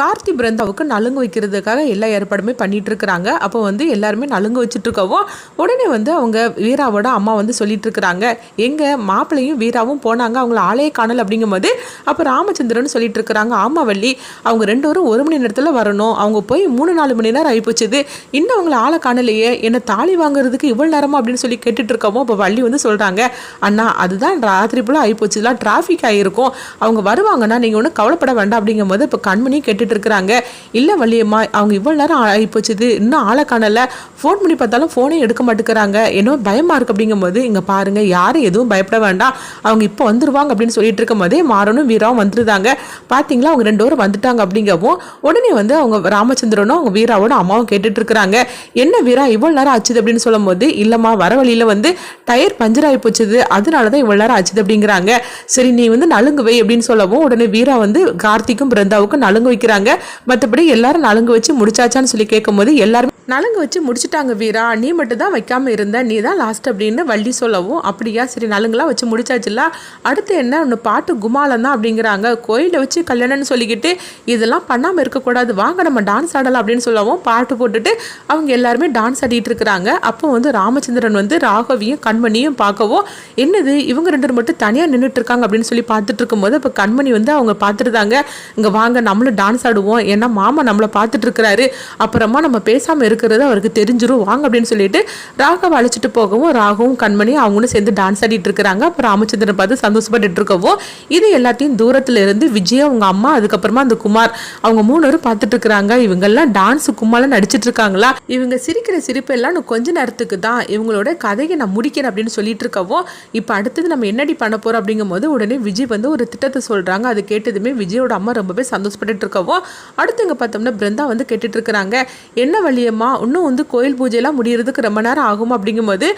கார்த்தி பிருந்தாவுக்கு நலுங்கு வைக்கிறதுக்காக எல்லா ஏற்பாடுமே பண்ணிட்டு இருக்கிறாங்க அப்போ வந்து எல்லாருமே நலுங்கு வச்சுட்டு இருக்கவும் உடனே வந்து அவங்க வீராவோட அம்மா வந்து சொல்லிட்டு இருக்கிறாங்க எங்கள் மாப்பிள்ளையும் வீராவும் போனாங்க அவங்கள ஆலய காணல் அப்படிங்கும்போது அப்போ ராமச்சந்திரன் சொல்லிட்டு இருக்கிறாங்க ஆமாவள்ளி அவங்க ரெண்டு வரும் ஒரு மணி நேரத்தில் வரணும். அவங்க போய் மூணு நாலு மணி நேரம் ஆகிப்போச்சுது இன்னும் அவங்கள ஆளை காணலையே. என்னை தாலி வாங்குறதுக்கு இவ்வளோ நேரமா? அப்படின்னு சொல்லி கேட்டுட்டு இருக்கவும் அப்போ வள்ளி வந்து சொல்கிறாங்க அண்ணா அதுதான் ராத்திரி போல் ஆகிப்போச்சுலாம் டிராஃபிக் ஆகிருக்கும் அவங்க வருவாங்கன்னா நீங்கள் ஒன்றும் கவலைப்பட வேண்டாம். அப்படிங்கும்போது இப்போ கண்மணி கேட்டுட்டு இருக்கிறாங்க. இல்லை வள்ளியம்மா அவங்க இவ்வளோ நேரம் ஆகிப்போச்சுது இன்னும் ஆளை காணலை. ஃபோன் பண்ணி பார்த்தாலும் ஃபோனே எடுக்க மாட்டேங்கிறாங்க. என்னோ பயமாக இருக்கு அப்படிங்கும்போது இங்கே பாருங்க யாரும் எதுவும் பயப்பட வேண்டாம். அவங்க இப்போ வந்துருவாங்க அப்படின்னு சொல்லிட்டு இருக்கும் போதே மாறனும் வீராவும் வந்துருந்தாங்க பார்த்தீங்களா அவங்க ரெண்டு பேரும் வந்துட்டாங்க அப்படிங்கவும் உடனே வந்து அவங்க ராமச்சந்திரனும் அவங்க வீராவோட அம்மாவும் கேட்டுட்டு இருக்கிறாங்க. என்ன வீரா இவ்வளோ நேரம் ஆச்சுது அப்படின்னு சொல்லும்போது இல்லைம்மா வர வழியில் வந்து டயர் பஞ்சர் ஆகி போச்சுது. அதனால தான் இவ்வளோ நேரம் ஆச்சுது அப்படிங்கிறாங்க. சரி நீ வந்து நலுங்கு வை அப்படின்னு சொல்லவும் உடனே வீரா வந்து கார்த்திக்கும் பிருந்தாவுக்கும் நலுங்கு வைக்கிறாங்க. மற்றபடி எல்லாரும் நலுங்கு வச்சு முடிச்சாச்சான்னு சொல்லி கேட்கும்போது எல்லாரும் நலுங்கு வச்சு முடிச்சிட்டாங்க வீரா. நீ மட்டும் தான் வைக்காம இருந்த. நீ தான் லாஸ்ட் அப்படின்னு வள்ளி சொல்லவும் அப்படியா? சரி நலங்குலாம் வச்சு முடிச்சாச்சுல. அடுத்து என்ன? ஒன்று பாட்டு குமாலம் தான் அப்படிங்கிறாங்க. கோயிலை வச்சு கல்யாணம்னு சொல்லிக்கிட்டு இதெல்லாம் பண்ணாமல் இருக்கக்கூடாது. வாங்க நம்ம டான்ஸ் ஆடலாம் அப்படின்னு சொல்லவும் பாட்டு போட்டுட்டு அவங்க எல்லாருமே டான்ஸ் ஆடிட்டு இருக்கிறாங்க. அப்போ வந்து ராமச்சந்திரன் வந்து ராகவியும் கண்மணியும் பார்க்கவும் என்னது? இவங்க ரெண்டு மட்டும் தனியாக நின்றுட்டு இருக்காங்க அப்படின்னு சொல்லி பார்த்துட்டு இருக்கும்போது இப்போ கண்மணி வந்து அவங்க பார்த்துருந்தாங்க இங்கே வாங்க நம்மளும் டான்ஸ் ஆடுவோம் ஏன்னா மாமா நம்மளை பார்த்துட்டு இருக்கிறாரு அப்புறமா நம்ம பேசாமல் இருக்கிறது அவருக்கு தெரிஞ்சிரும். வாங்க அப்படின்னு சொல்லிட்டு ராகவ அழைச்சிட்டு போகவும் ராகவும் கண்மணியும் அவங்களும் சேர்ந்து டான்ஸ் ஆடிட்டு இருக்கிறாங்க. அப்புறம் ராமச்சந்திரன் பார்த்து சந்தோஷப்பட்டு இருக்கவும் இது எல்லாத்தையும் தூரத்துல இருந்து விஜய் அவங்க அம்மா அதுக்கப்புறமா அந்த குமார் அவங்க மூணு பேரும் பார்த்துட்டு இருக்கிறாங்க இவங்கெல்லாம் டான்ஸ் கும்மாலாம் நடிச்சிட்டு இருக்காங்களா? இவங்க சிரிக்கிற சிரிப்பு எல்லாம் இன்னும் கொஞ்ச நேரத்துக்கு தான். இவங்களோட கதையை நான் முடிக்கிறேன் அப்படின்னு சொல்லிட்டு இருக்கவும் இப்போ அடுத்தது நம்ம என்னடி பண்ண போறோம் அப்படிங்கும்போது உடனே விஜய் வந்து ஒரு திட்டத்தை சொல்றாங்க. அது கேட்டதுமே விஜயோட அம்மா ரொம்பவே சந்தோஷப்பட்டு இருக்கவும் அடுத்து இங்க பார்த்தோம்னா பிருந்தா வந்து கேட்டுட்டு இருக்கிறாங்க என்ன வழியம்மா இன்னும் வந்து கோயில் பூஜையெல்லாம் முடியறதுக்கு ரொம்ப நேரம் ஆகும்? அப்படிங்கும்போது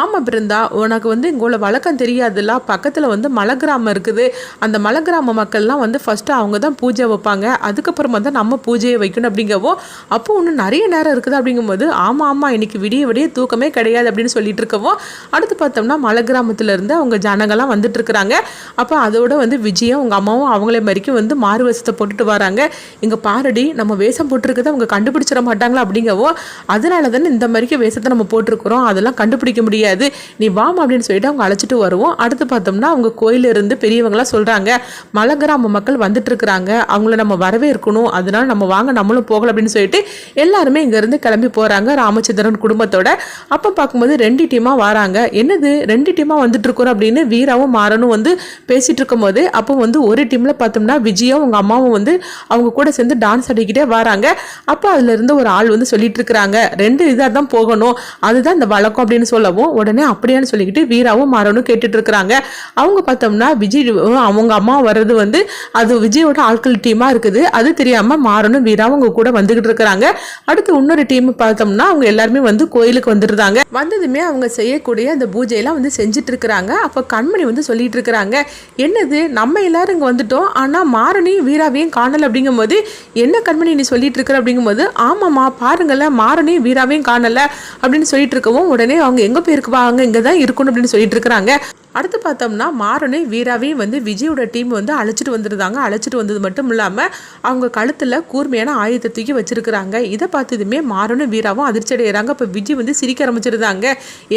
ஆமாம் பிருந்தா உனக்கு வந்து இங்கே வழக்கம் தெரியாதுல்ல. பக்கத்தில் வந்து மலை கிராமம் இருக்குது. அந்த மலை கிராம மக்கள்லாம் வந்து ஃபஸ்ட்டு அவங்க தான் பூஜை வைப்பாங்க. அதுக்கப்புறமா தான் நம்ம பூஜையை வைக்கணும் அப்படிங்கவோ அப்போ இன்னும் நிறைய நேரம் இருக்குது. அப்படிங்கும்போது ஆமாம் ஆமாம் இன்னைக்கு விடிய விடிய தூக்கமே கிடையாது. அப்படின்னு சொல்லிட்டு இருக்கவோ அடுத்து பார்த்தோம்னா மலை கிராமத்துலேருந்து அவங்க ஜனங்கள்லாம் வந்துட்டு இருக்கிறாங்க அப்போ அதோட வந்து விஜயம் அவங்க அம்மாவும் அவங்களே மாதிரிக்கும் வந்து மாறு வேஷத்தை போட்டுட்டு வராங்க. இங்கே பாருடி நம்ம வேஷம் போட்டிருக்கதை அவங்க கண்டுபிடிச்சிட மாட்டாங்களா அப்படிங்கவோ அதனால தானே இந்த மாதிரிக்கு வேஷத்தை நம்ம போட்டிருக்கிறோம். அதெல்லாம் கண்டுபிடிக்க முடியாது. நீ வாம் அப்படின்னு சொல்லிட்டு அவங்க அழைச்சிட்டு வருவோம். அடுத்து பார்த்தோம்னா அவங்க கோயிலிருந்து பெரியவங்களாம் சொல்கிறாங்க மலை கிராம மக்கள் வந்துட்டு இருக்கிறாங்க அவங்கள நம்ம வரவேற்கணும். அதனால நம்ம வாங்க நம்மளும் போகலாம் அப்படின்னு சொல்லிட்டு எல்லாருமே இங்கேருந்து கிளம்பி போகிறாங்க ராமச்சந்திரன் குடும்பத்தோட. அப்போ பார்க்கும்போது ரெண்டு டீமாக வராங்க. என்னது? ரெண்டு டீமாக வந்துட்டு இருக்கிறோம் அப்படின்னு வீராவும் மாறனும் வந்து பேசிட்டு இருக்கும்போது அப்போ வந்து ஒரு டீமில் பார்த்தோம்னா விஜயும் அவங்க அம்மாவும் வந்து அவங்க கூட சேர்ந்து டான்ஸ் ஆடிக்கிட்டே வராங்க. அப்போ அதுல இருந்து ஒரு ஆள் வந்து சொல்லிட்டு இருக்கிறாங்க ரெண்டு இதாக தான் போகணும். அதுதான் இந்த வழக்கம் அப்படின்னு சொல்லவும் உடனே அப்படியான்னு சொல்லிக்கிட்டு வீராவும் மாறனும் கேட்டுட்டு இருக்கிறாங்க அவங்க பார்த்தோம்னா விஜய் அவங்க அம்மா வர்றது வந்து அது விஜயோட ஆட்கள் டீமா இருக்குது. அது தெரியாம மாறனும் வீராவும் அவங்க கூட வந்துகிட்டு இருக்கிறாங்க அடுத்து இன்னொரு டீம் பார்த்தோம்னா அவங்க எல்லாருமே வந்து கோயிலுக்கு வந்துருந்தாங்க வந்ததுமே அவங்க செய்யக்கூடிய அந்த பூஜையெல்லாம் வந்து செஞ்சுட்டு இருக்கிறாங்க அப்போ கண்மணி வந்து சொல்லிட்டு இருக்கிறாங்க என்னது? நம்ம எல்லாரும் இங்கே வந்துட்டோம். ஆனால் மாறனையும் வீராவையும் காணல அப்படிங்கும்போது என்ன கண்மணி நீ சொல்லிட்டு இருக்கிற அப்படிங்கும்போது ஆமாம்மா பாருங்களேன் மாறனையும் வீராவையும் காணல. அப்படின்னு சொல்லிட்டு இருக்கவும் உடனே அவங்க எங்கே போயிருக்குவாங்க இங்கே தான் இருக்கணும். அப்படின்னு சொல்லிட்டு இருக்கிறாங்க அடுத்து பார்த்தோம்னா மாறனை வீராவையும் வந்து விஜயோட டீம் வந்து அழைச்சிட்டு வந்துருந்தாங்க. அழைச்சிட்டு வந்தது மட்டும் இல்லாமல் அவங்க கழுத்தில் கூர்மையான ஆயுதத்தை தூக்கி வச்சிருக்கிறாங்க. இதை பார்த்ததுமே மாறனும் வீராவும் அதிர்ச்சி அடைகிறாங்க இப்போ விஜய் வந்து சிரிக்க ஆரம்பிச்சிருந்தாங்க.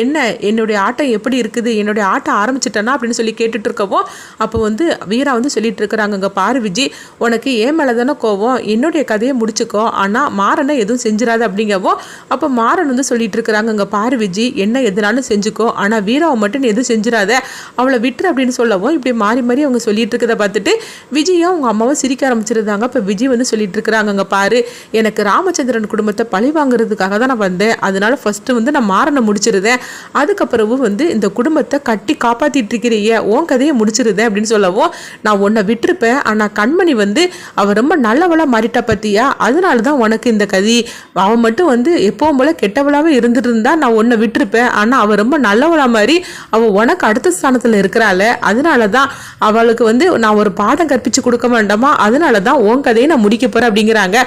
என்ன என்னுடைய ஆட்டம் எப்படி இருக்குது? என்னுடைய ஆட்டம் ஆரம்பிச்சிட்டேன்னா அப்படின்னு சொல்லி கேட்டுட்டு இருக்கவோ அப்போ வந்து வீரா வந்து சொல்லிட்டு இருக்கிறாங்க. இங்கே பாரு விஜய் உனக்கு ஏன் மேலே தானே கோவம். என்னுடைய கதையை முடிச்சுக்கோ. ஆனால் மாறனை எதுவும் செஞ்சிடாது அப்படிங்கவோ அப்போ மாறன் வந்து சொல்லிட்டு இருக்கிறாங்க. இங்கே பாரு விஜய் என்ன எதுனாலும் செஞ்சுக்கோ. ஆனால் வீராவை மட்டும் எதுவும் செஞ்சிடாத. அவளை விட்டுரு அப்படின்னு சொல்லவும் இப்படி மாறி மாறி அவங்க சொல்லிட்டு இருக்கிறத பார்த்துட்டு விஜயும் அவங்க அம்மாவும் சிரிக்க ஆரம்பிச்சிருந்தாங்க. இப்போ விஜய் வந்து சொல்லிட்டு இருக்கிறாங்க அங்கே பாரு எனக்கு ராமச்சந்திரன் குடும்பத்தை பழி வாங்குறதுக்காக தான் நான் வந்தேன். அதனால ஃபர்ஸ்ட் வந்து நான் மாறனை முடிச்சிருந்தேன் அதுக்கப்புறமும் வந்து இந்த குடும்பத்தை கட்டி காப்பாத்திட்டு இருக்கிறீங்க உன் கதையை முடிச்சிருந்தேன் அப்படின்னு சொல்லவும் நான் உன்னை விட்டுருப்பேன். ஆனால் கண்மணி வந்து அவள் ரொம்ப நல்லவளா மாறிட்டா பத்தியா? அதனால தான் உனக்கு இந்த கதி. அவன் மட்டும் வந்து எப்பவும் போல கெட்டவளாவே இருந்துட்டு இருந்தா நான் உன்னை விட்டுருப்பேன். ஆனால் அவள் ரொம்ப நல்லவளா மாதிரி அவள் உனக்கு அடுத்த ஸ்தானத்தில் இருக்கிறாள் அதனால தான் அவளுக்கு வந்து நான் ஒரு பாடம் கற்பிச்சு கொடுக்க வேண்டாமா? அதனால தான் உன் கதையை நான் முடிக்க போகிறேன் அப்படிங்கிறாங்க.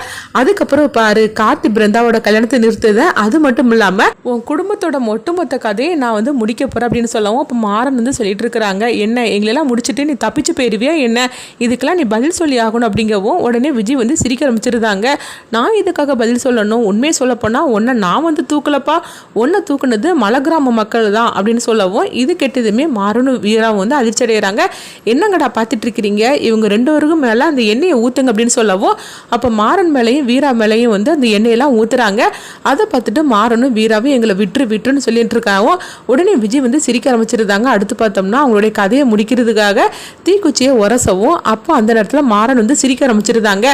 அதுக்கப்புறம் பாரு கார்த்தி பிருந்தாவோட கல்யாணத்தை நிறுத்துத அது மட்டும் இல்லாமல் உன் குடும்பத்தோட ஒட்டுமொத்த கதையை நான் வந்து முடிக்க போகிறேன் அப்படின்னு சொல்லவும் இப்போ மாறன் வந்து சொல்லிட்டு இருக்கிறாங்க. என்ன எங்களெல்லாம் முடிச்சுட்டு நீ தப்பிச்சு போயிருவியா என்ன? இதுக்கெல்லாம் நீ பதில் சொல்லி ஆகணும் அப்படிங்கவும் உடனே விஜய் வந்து சிரிக்க ஆரம்பிச்சிருந்தாங்க. நான் இதுக்காக பதில் சொல்லணும்? உண்மையை சொல்லப்போனால் உன்னை நான் வந்து தூக்கலப்பா? ஒன்றை தூக்குனது மலை கிராம மக்கள் தான் அப்படின்னு சொல்லவும் இது கெட்டதுமே மாறனும் வீராவும் வந்து அதிர்ச்சி அடைகிறாங்க என்னங்கடா பார்த்துட்டு இருக்கிறீங்க இவங்க ரெண்டு பேருக்கும் மேலே அந்த எண்ணெயை ஊற்றுங்க அப்படின்னு சொல்லவும் அப்போ மாறன் மேலேயும் வீரா மேலேயும் வந்து அந்த எண்ணெயெல்லாம் ஊற்றுறாங்க அதை பார்த்துட்டு மாறனும் வீராவும் எங்களை விட்டுரு விட்டுருன்னு சொல்லிட்டு இருக்காங்க உடனே விஜய் வந்து சிரிக்க ஆரம்பிச்சிருந்தாங்க. அடுத்து பார்த்தோம்னா அவங்களுடைய கதையை முடிக்கிறதுக்காக தீக்குச்சியை உரசவும் அப்போ அந்த நேரத்தில் மாறன் வந்து சிரிக்க ஆரம்பிச்சிருந்தாங்க.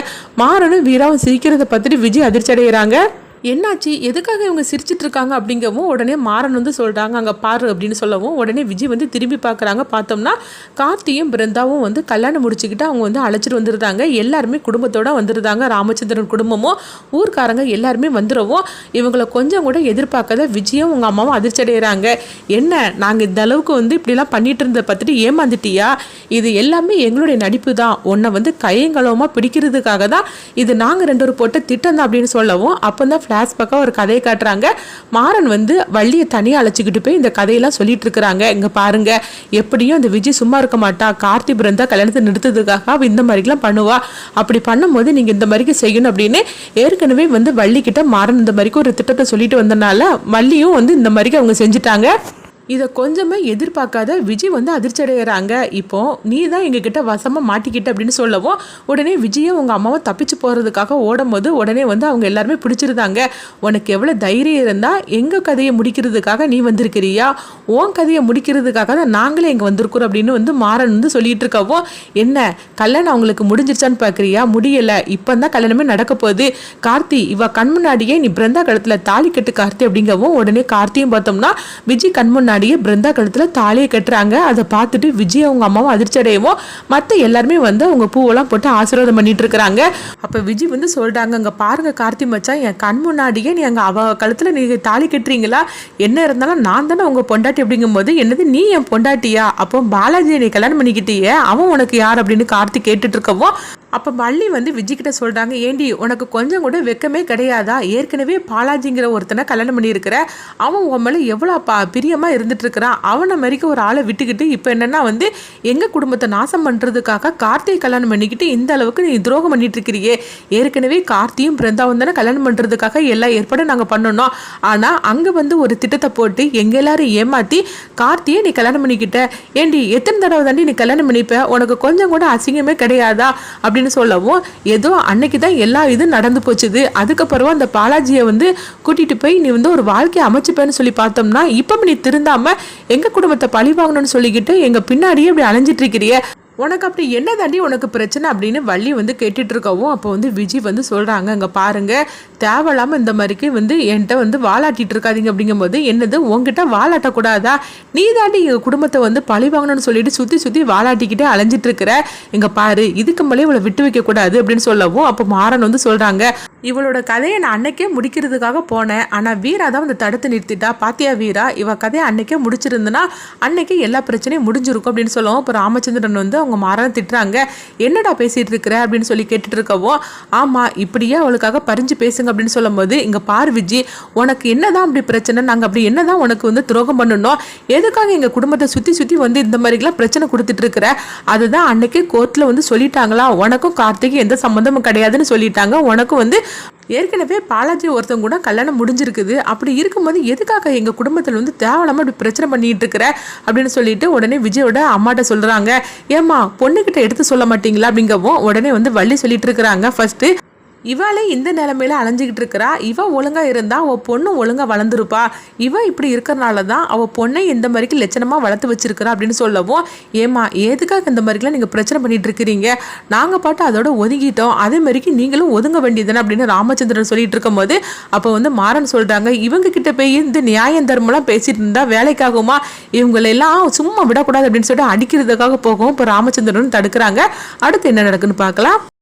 மாறனும் வீராவும் சிரிக்கிறத பார்த்துட்டு விஜய் அதிர்ச்சி அடைகிறாங்க என்னாச்சு? எதுக்காக இவங்க சிரிச்சிட்டு இருக்காங்க அப்படிங்கவும் உடனே மாறன் வந்து சொல்கிறாங்க அங்கே பாரு அப்படின்னு சொல்லவும் உடனே விஜய் வந்து திரும்பி பார்க்குறாங்க. பார்த்தோம்னா கார்த்தியும் பிருந்தாவும் வந்து கல்யாணம் முடிச்சுக்கிட்டு அவங்க வந்து அழைச்சிட்டு வந்துருந்தாங்க எல்லாருமே குடும்பத்தோடு வந்துருந்தாங்க ராமச்சந்திரன் குடும்பமும் ஊர்க்காரங்க எல்லாருமே வந்துடவும் இவங்களை கொஞ்சம் கூட எதிர்பார்க்காத விஜயும் உங்கள் அம்மாவும் அதிர்ச்சி அடைகிறாங்க என்ன? நாங்கள் இந்த அளவுக்கு வந்து இப்படிலாம் பண்ணிட்டு இருந்த பார்த்துட்டு ஏமாந்துட்டியா? இது எல்லாமே எங்களுடைய நடிப்பு தான். உன்னை வந்து கையங்கலமாக பிடிக்கிறதுக்காக தான் இது நாங்கள் ரெண்டு ஒரு போட்ட திட்டம் தான் அப்படின்னு சொல்லவும் அப்போ தான் ஃப்ளாஷ்பேக்காக ஒரு கதையை காட்டுறாங்க. மாறன் வந்து வள்ளியை தனியாக அழைச்சிக்கிட்டு போய் இந்த கதையெல்லாம் சொல்லிட்டு இருக்கிறாங்க. இங்கே பாருங்க எப்படியும் இந்த விஜய் சும்மா இருக்க மாட்டா. கார்த்தி பிறந்தா கல்யாணத்தை நிறுத்ததுக்காக அவள் இந்த மாதிரிலாம் பண்ணுவா. அப்படி பண்ணும்போது நீங்கள் இந்த மாதிரிக்கு செய்யணும் அப்படின்னு ஏற்கனவே வந்து வள்ளிக்கிட்ட மாறன் இந்த மாதிரிக்கு ஒரு திட்டத்தை சொல்லிட்டு வந்தனால வள்ளியும் வந்து இந்த மாதிரிக்கு அவங்க செஞ்சுட்டாங்க. இதை கொஞ்சமே எதிர்பார்க்காத விஜய் வந்து அதிர்ச்சி அடைகிறாங்க இப்போ நீ தான் எங்ககிட்ட வசமாக மாட்டிக்கிட்ட அப்படின்னு சொல்லவும் உடனே விஜயும் உங்கள் அம்மாவை தப்பிச்சு போகிறதுக்காக ஓடும்போது உடனே வந்து அவங்க எல்லாருமே பிடிச்சிருந்தாங்க. உனக்கு எவ்வளோ தைரியம் இருந்தால் எங்கள் கதையை முடிக்கிறதுக்காக நீ வந்திருக்கிறியா? உன் கதையை முடிக்கிறதுக்காக தான் நாங்களே இங்கே வந்திருக்கிறோம் அப்படின்னு வந்து மாறன் வந்து சொல்லிட்டு இருக்கவும் என்ன கல்யாணம் அவங்களுக்கு முடிஞ்சிருச்சான்னு பார்க்குறியா முடியலை. இப்போ தான் கல்யாணமே நடக்க போகுது. கார்த்தி இவ கண் முன்னாடியே நீ பிருந்தா கழுத்தில் தாலி கட்டு கார்த்தி அப்படிங்கவும் உடனே கார்த்தியும் பார்த்தோம்னா விஜய் கண் முன்னாடி முன்னாடியே பிருந்தா கழுத்தில் தாலியை கட்டுறாங்க. அதை பார்த்துட்டு விஜய் அவங்க அம்மாவும் அதிர்ச்சி அடையவும் மற்ற எல்லாருமே வந்து அவங்க பூவெல்லாம் போட்டு ஆசீர்வாதம் பண்ணிட்டு இருக்கிறாங்க. அப்போ விஜய் வந்து சொல்கிறாங்க அங்கே பாருங்க கார்த்தி மச்சான் என் கண் முன்னாடியே நீ அங்கே அவ கழுத்தில் நீங்கள் தாலி கட்டுறீங்களா? என்ன இருந்தாலும் நான் தானே உங்கள் பொண்டாட்டி? அப்படிங்கும்போது என்னது நீ என் பொண்டாட்டியா? அப்போ பாலாஜி நீ கல்யாணம் பண்ணிக்கிட்டியே? அவன் உனக்கு யார்? அப்படின்னு கார்த்தி கேட்டுட்டு இருக்கவும் அப்போ மல்லி வந்து விஜய்கிட்ட சொல்கிறாங்க ஏண்டி உனக்கு கொஞ்சம் கூட வெக்கமே கிடையாதா? ஏற்கனவே பாலாஜிங்கிற ஒருத்தனை கல்யாணம் பண்ணியிருக்கிற. அவன் உன் மேலே எவ்வளோ பா பிரியமாக இருந்துட்டுருக்கிறான் அவனை மாதிரிக்கு ஒரு ஆளை விட்டுக்கிட்டு இப்போ என்னென்னா வந்து எங்கள் குடும்பத்தை நாசம் பண்ணுறதுக்காக கார்த்தியை கல்யாணம் பண்ணிக்கிட்டு இந்த அளவுக்கு நீ துரோகம் பண்ணிகிட்ருக்கிறியே ஏற்கனவே கார்த்தியும் பிருந்தாவும் தானே கல்யாணம் பண்ணுறதுக்காக எல்லா ஏற்பாடும் நாங்கள் பண்ணணும். ஆனால் அங்கே வந்து ஒரு திட்டத்தை போட்டு எங்கள் எல்லாரும் ஏமாற்றி கார்த்தியை நீ கல்யாணம் பண்ணிக்கிட்ட. ஏண்டி எத்தனை தடவை தாண்டி நீ கல்யாணம் பண்ணிப்ப? உனக்கு கொஞ்சம் கூட அசிங்கமே கிடையாதா? அப்படி அப்படின்னு சொல்லவும் ஏதோ அன்னைக்கு தான் எல்லா இதுவும் நடந்து போச்சுது. அதுக்கப்புறம் அந்த பாலாஜியை வந்து கூட்டிட்டு போய் நீ வந்து ஒரு வாழ்க்கையை அமைச்சுப்பேன்னு சொல்லி பார்த்தோம்னா இப்போ நீ திருந்தாம எங்க குடும்பத்தை பழி வாங்கணும்னு சொல்லிக்கிட்டு எங்க பின்னாடியே இப்படி அலைஞ்சிட்டு இருக்கிறிய? உனக்கு அப்படி என்ன தாண்டி உனக்கு பிரச்சனை அப்படின்னு வள்ளி வந்து கேட்டுட்டு இருக்கவும் அப்போ வந்து விஜய் வந்து சொல்கிறாங்க அங்கே பாருங்க தேவையில்லாமல் இந்த மாதிரிக்கு வந்து என்கிட்ட வந்து வாலாட்டிட்டு இருக்காதீங்க. அப்படிங்கும்போது என்னது உங்ககிட்ட வாலாட்டக்கூடாதா? நீ தாண்டி எங்கள் குடும்பத்தை வந்து பழி வாங்கணும்னு சொல்லிட்டு சுற்றி சுற்றி வாலாட்டிக்கிட்டே அலைஞ்சிட்டு இருக்கிற இங்கே பாரு இதுக்கு மேலே இவளை விட்டு வைக்கக்கூடாது. அப்படின்னு சொல்லவும் அப்போ மாறன் வந்து சொல்கிறாங்க இவளோட கதையை நான் அன்னைக்கே முடிக்கிறதுக்காக போனேன். ஆனால் வீரா தான் வந்து தடுத்து நிறுத்திட்டா. பாத்தியா வீரா இவ கதையை அன்னைக்கே முடிச்சிருந்தனா அன்னைக்கே எல்லா பிரச்சனையும் முடிஞ்சிருக்கும். அப்படின்னு சொல்லவும் இப்போ ராமச்சந்திரன் வந்து அவங்க மாறன் திட்டுறாங்க. என்னடா பேசிட்டு இருக்கிற? அப்படின்னு சொல்லி கேட்டுட்டு இருக்கவோ ஆமாம் இப்படியே அவளுக்காக பறிஞ்சு பேசுங்க அப்படின்னு சொல்லும்போது இங்கே பார் விஜி உனக்கு என்னதான் அப்படி பிரச்சனை? நாங்கள் அப்படி என்னதான் உனக்கு வந்து துரோகம் பண்ணணும் எதுக்காக எங்கள் குடும்பத்தை சுற்றி சுற்றி வந்து இந்த மாதிரிலாம் பிரச்சனை கொடுத்துட்டு இருக்கிற? அதுதான் அன்னைக்கு கோர்ட்டில் வந்து சொல்லிட்டாங்களா? உனக்கும் கார்த்திக்கு எந்த சம்மந்தமும் கிடையாதுன்னு சொல்லிட்டாங்க. உனக்கும் வந்து ஏற்கனவே பாலாஜி ஒருத்தவங்க கூட கல்யாணம் முடிஞ்சிருக்குது. அப்படி இருக்கும்போது எதுக்காக எங்கள் குடும்பத்தில் வந்து தேவையில்லாமல் இப்படி பிரச்சனை பண்ணிட்டு இருக்கிற? அப்படின்னு சொல்லிட்டு உடனே விஜயோட அம்மாட்ட சொல்கிறாங்க ஏம்மா பொண்ணுக்கிட்ட எடுத்து சொல்ல மாட்டீங்களா அப்படிங்கவும் உடனே வந்து வள்ளி சொல்லிட்டு இருக்கிறாங்க. ஃபர்ஸ்ட்டு இவளே இந்த நிலமையில அலைஞ்சிக்கிட்டு இருக்கிறா. இவ ஒழுங்கா இருந்தா அவ பொண்ணு ஒழுங்கா வளர்ந்துருப்பா. இவ இப்படி இருக்கிறனால தான் அவ பொண்ணை இந்த மாதிரிக்கு லட்சணமா வளர்த்து வச்சிருக்கிறா அப்படின்னு சொல்லவும் ஏமா எதுக்காக இந்த மாதிரிலாம் நீங்க பிரச்சனை பண்ணிட்டு இருக்கிறீங்க? நாங்க பாட்டு அதோட ஒதுங்கிட்டோம். அதே மாதிரிக்கு நீங்களும் ஒதுங்க வேண்டியதுன்னு அப்படின்னு ராமச்சந்திரன் சொல்லிட்டு இருக்கும் போது அப்போ வந்து மாறன் சொல்றாங்க இவங்க கிட்ட போய் இந்த நியாயம் தர்மம்லாம் பேசிட்டு இருந்தா வேலைக்காகுமா? இவங்களெல்லாம் சும்மா விடக்கூடாது அப்படின்னு சொல்லிட்டு அடிக்கிறதுக்காக போகும் இப்போ ராமச்சந்திரன் தடுக்கிறாங்க. அடுத்து என்ன நடக்குன்னு பார்க்கலாம்.